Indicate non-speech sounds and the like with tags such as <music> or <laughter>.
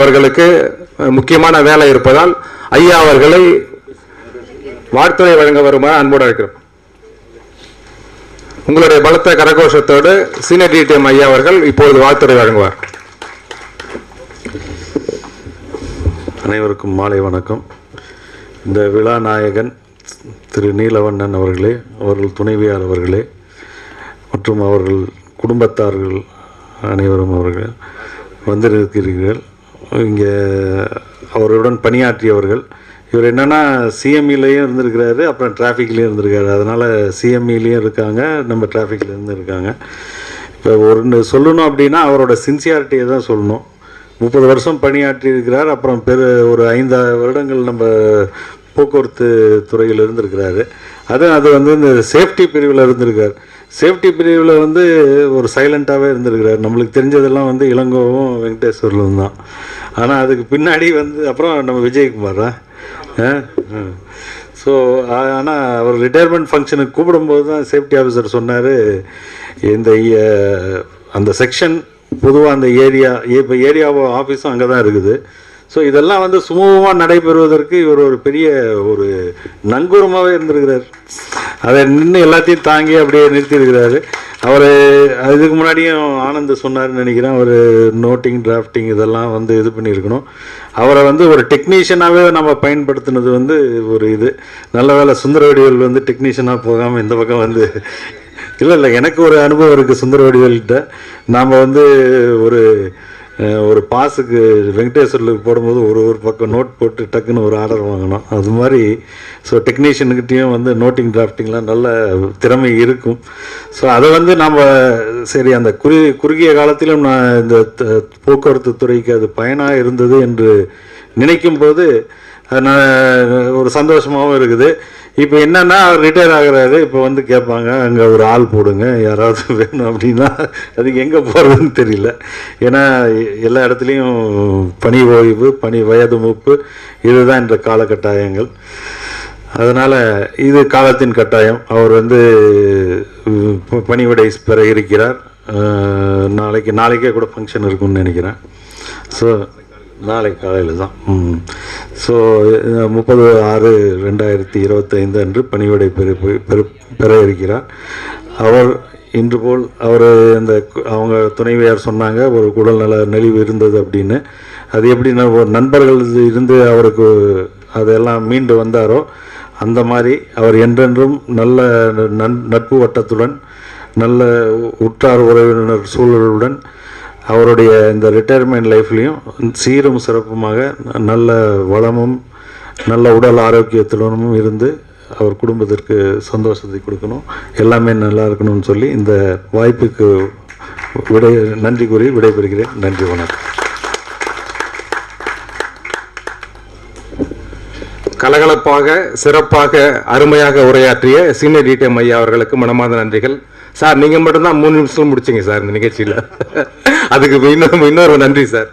அவர்களுக்கு முக்கியமான வேலை இருப்பதால் ஐயா அவர்களை வாழ்த்துறை வழங்க வருமாறு அன்போடு அழைக்கிறோம். உங்களுடைய பலத்த கரகோஷத்தோடு சீனியர் டிடிஎம் ஐயா அவர்கள் இப்பொழுது வாழ்த்துறை வழங்குவார். அனைவருக்கும் மாலை வணக்கம். இந்த விழா நாயகன் திரு நீலவண்ணன் அவர்களே அவர்கள் துணைவியார் அவர்களே மற்றும் அவர்கள் குடும்பத்தார்கள் அனைவரும் அவர்கள் வந்திருக்கிறீர்கள். இங்கே அவருடன் பணியாற்றியவர்கள். இவர் என்னென்னா சிஎம்இலையும் இருந்திருக்கிறாரு அப்புறம் டிராஃபிக்லேயும் இருந்திருக்காரு. அதனால் சிஎம்இலையும் இருக்காங்க நம்ம டிராஃபிக்லேருந்து இருக்காங்க. இப்போ ஒரு சொல்லணும் அப்படின்னா அவரோட சின்சியாரிட்டியை தான் சொல்லணும். முப்பது வருஷம் பணியாற்றி இருக்கிறார் அப்புறம் பெரு ஒரு ஐந்து வருடங்கள் நம்ம போக்குவரத்து துறையில் இருந்திருக்கிறாரு. அது அது வந்து இந்த சேஃப்டி பிரிவில் இருந்திருக்கார். சேஃப்டி பிரிவில் வந்து ஒரு சைலண்ட்டாகவே இருந்திருக்கிறார். நம்மளுக்கு தெரிஞ்சதெல்லாம் வந்து இளங்கோவும் வெங்கடேஸ்வரலும் தான். ஆனால் அதுக்கு பின்னாடி வந்து அப்புறம் நம்ம விஜயகுமார் தான் ஸோ ஆனால் அவர் ரிட்டையர்மெண்ட் ஃபங்க்ஷனுக்கு கூப்பிடும்போது தான் சேஃப்டி ஆஃபீஸர் சொன்னார் இந்த அந்த செக்ஷன் பொதுவாக அந்த ஏரியா இப்போ ஏரியாவோ ஆஃபீஸும் அங்கே தான் இருக்குது. ஸோ இதெல்லாம் வந்து சுமூகமாக நடைபெறுவதற்கு இவர் ஒரு பெரிய ஒரு நங்கூரமாகவே இருந்திருக்கிறார். அதை நின்று எல்லாத்தையும் தாங்கி அப்படியே நிறுத்தியிருக்கிறாரு. அவர் அதுக்கு முன்னாடியும் ஆனந்த் சொன்னார்னு நினைக்கிறேன். அவர் நோட்டிங் டிராஃப்டிங் இதெல்லாம் வந்து இது பண்ணியிருக்கணும். அவரை வந்து ஒரு டெக்னீஷியனாகவே நம்ம பயன்படுத்தினது வந்து ஒரு இது. நல்ல வேலை சுந்தரவடிகள் வந்து டெக்னீஷியனாக போகாமல் இந்த பக்கம் வந்து இல்லை இல்லை எனக்கு ஒரு அனுபவம் இருக்குது சுந்தரவடிகள்கிட்ட நாம் வந்து ஒரு ஒரு பாஸுக்கு வெங்கடேஸ்வரில் போடும்போது ஒரு ஒரு பக்கம் நோட் போட்டு டக்குன்னு ஒரு ஆர்டர் வாங்கினோம். அது மாதிரி ஸோ டெக்னீஷியனுக்கிட்டேயும் வந்து நோட்டிங் டிராஃப்டிங்லாம் நல்ல திறமை இருக்கும். ஸோ அதை வந்து நம்ம சரி அந்த குறு குறுகிய காலத்திலும் நான் இந்த த- போக்குவரத்து துறைக்கு அது பயனாக இருந்தது என்று நினைக்கும் போது ஒரு சந்தோஷமாகவும் இருக்குது. இப்போ என்னன்னா அவர் ரிட்டையர் ஆகிறாரு. இப்போ வந்து கேட்பாங்க அங்கே ஒரு ஆள் போடுங்க. யாராவது <laughs> வேணும் அப்படின்னா அதுக்கு எங்கே போகிறதுன்னு தெரியல. ஏன்னா எல்லா இடத்துலையும் பணி ஓய்வு பணி வயது மூப்பு இதுதான் இந்த காலகட்டாயங்கள். அதனால் இது காலத்தின் கட்டாயம். அவர் வந்து பணிவிடை பெற இருக்கிறார். நாளைக்கு நாளைக்கே கூட ஃபங்க்ஷன் இருக்கும்னு நினைக்கிறேன். ஸோ நாளை காலையில் தான் ஸோ முப்பது ஆறு ரெண்டாயிரத்தி இருபத்தைந்து அன்று பணிவிடை பெறு பெற பெற இருக்கிறார். அவர் இன்று போல் அவர் அந்த அவங்க துணைவியார் சொன்னாங்க ஒரு உடல்நல நெளிவு இருந்தது அப்படின்னு. அது எப்படி ஒரு நண்பர்கள் இருந்து அவருக்கு அதெல்லாம் மீண்டு வந்தாரோ அந்த மாதிரி அவர் என்றென்றும் நல்ல நன் நட்பு வட்டத்துடன் நல்ல உற்றார் உறவினர் சூழலுடன் அவருடைய இந்த ரிட்டையர்மெண்ட் லைஃப்லேயும் சீரும் சிறப்புமாக நல்ல வளமும் நல்ல உடல் ஆரோக்கியத்துடனும் இருந்து அவர் குடும்பத்திற்கு சந்தோஷத்தை கொடுக்கணும். எல்லாமே நல்லா இருக்கணும்னு சொல்லி இந்த வாய்ப்புக்கு விடை நன்றி கூறி விடைபெறுகிறேன். நன்றி வணக்கம். கலகலப்பாக சிறப்பாக அருமையாக உரையாற்றிய சீனியர் டிடிஎம் ஐயா அவர்களுக்கு மனமார்ந்த நன்றிகள். சார் நீங்க மட்டும்தான் மூணு நிமிஷம் முடிச்சீங்க சார் இந்த நிகழ்ச்சியில். அதுக்கு இன்னொரு இன்னொரு நன்றி சார்.